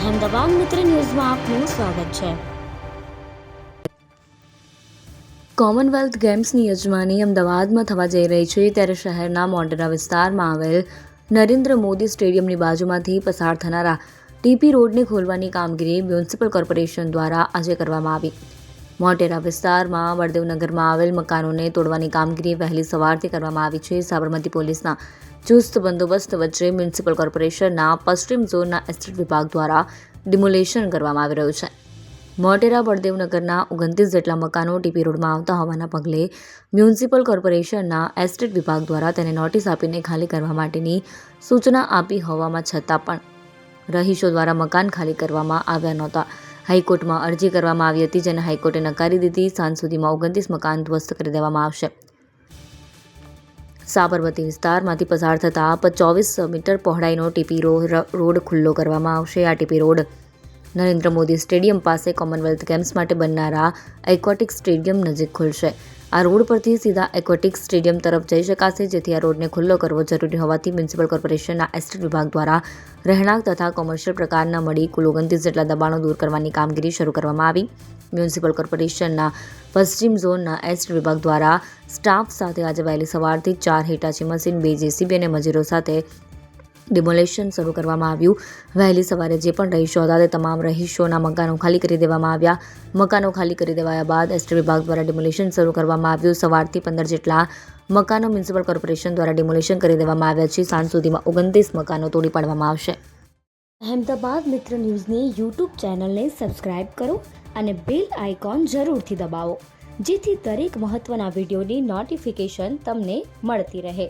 અહેમદાબાદ મિત્ર ન્યૂઝમાં આપનું સ્વાગત છે. કોમનવેલ્થ ગેમ્સની યજમાની અમદાવાદમાં થવા જઈ રહી છે ત્યારે શહેરના મોઢેરા વિસ્તારમાં આવેલ નરેન્દ્ર મોદી સ્ટેડિયમની બાજુમાંથી પસાર થનારા ટીપી રોડને ખોલવાની કામગીરી મ્યુનિસિપલ કોર્પોરેશન દ્વારા આજે કરવામાં આવી. મોટેરા વિસ્તારમાં બળદેવનગરમાં આવેલ મકાનોને તોડવાની કામગીરી વહેલી સવારથી કરવામાં આવી છે. સાબરમતી પોલીસના ચુસ્ત બંદોબસ્ત વચ્ચે મ્યુનિસિપલ કોર્પોરેશનના પશ્ચિમ ઝોનના એસ્ટેટ વિભાગ દ્વારા ડિમોલેશન કરવામાં આવી રહ્યું છે. મોટેરા બળદેવનગરના ઓગણત્રીસ જેટલા મકાનો ટીપી રોડમાં આવતા હોવાના પગલે મ્યુનિસિપલ કોર્પોરેશનના એસ્ટેટ વિભાગ દ્વારા તેને નોટિસ આપીને ખાલી કરવા માટેની સૂચના આપી હોવામાં છતાં પણ રહીશો દ્વારા મકાન ખાલી કરવામાં આવ્યા નહોતા. હાઈકોર્ટમાં અરજી કરવામાં આવી હતી, જેને હાઈકોર્ટે નકારી દીધી. સાંજ સુધીમાં ઓગણત્રીસ મકાન ધ્વસ્ત કરી દેવામાં આવશે. સાબરમતી વિસ્તારમાંથી પસાર થતા ચોવીસ મીટર પહોળાઈનો ટીપી રોડ ખુલ્લો કરવામાં આવશે. આ TP road Narendra Modi stadium પાસે કોમનવેલ્થ ગેમ્સ માટે બનનારા એક્વોટિક સ્ટેડિયમ નજીક ખુલશે. આ રોડ પરથી સીધા એક્વોટિક સ્ટેડિયમ તરફ જઈ શકાશે, જેથી આ રોડને ખુલ્લો કરવો જરૂરી હોવાથી મ્યુનિસિપલ કોર્પોરેશનના એસ્ટેટ વિભાગ દ્વારા રહેણાંક તથા કોમર્શિયલ પ્રકારના મળી કુલ ઓગણત્રીસ જેટલા દબાણો દૂર કરવાની કામગીરી શરૂ કરવામાં આવી. મ્યુનિસિપલ કોર્પોરેશનના પશ્ચિમ ઝોનના એસ્ટ વિભાગ દ્વારા સ્ટાફ સાથે આજે વહેલી સવારથી ચાર હિટાચી મશીન, બે જેસીબી અને મજૂરો સાથે ડિમોલેશન શરૂ કરવામાં આવ્યું. વહેલી સવારે જે પણ રહીશો હતા તે તમામ રહીશોના મકાનો ખાલી કરી દેવામાં આવ્યા. મકાનો ખાલી કરી દેવાયા બાદ એસટી વિભાગ દ્વારા ડિમોલેશન શરૂ કરવામાં આવ્યું. સવારથી પંદર જેટલા મકાનો મ્યુનિસિપલ કોર્પોરેશન દ્વારા ડિમોલેશન કરી દેવામાં આવ્યા છે. સાંજ સુધીમાં ઓગણત્રીસ મકાનો તોડી પાડવામાં આવશે. અહેમદાબાદ મિત્ર ન્યૂઝની યુટ્યુબ ચેનલને સબસ્ક્રાઇબ કરો અને બેલ આઇકોન જરૂરથી દબાવો, જેથી દરેક મહત્ત્વના વિડીયોની નોટિફિકેશન તમને મળતી રહે.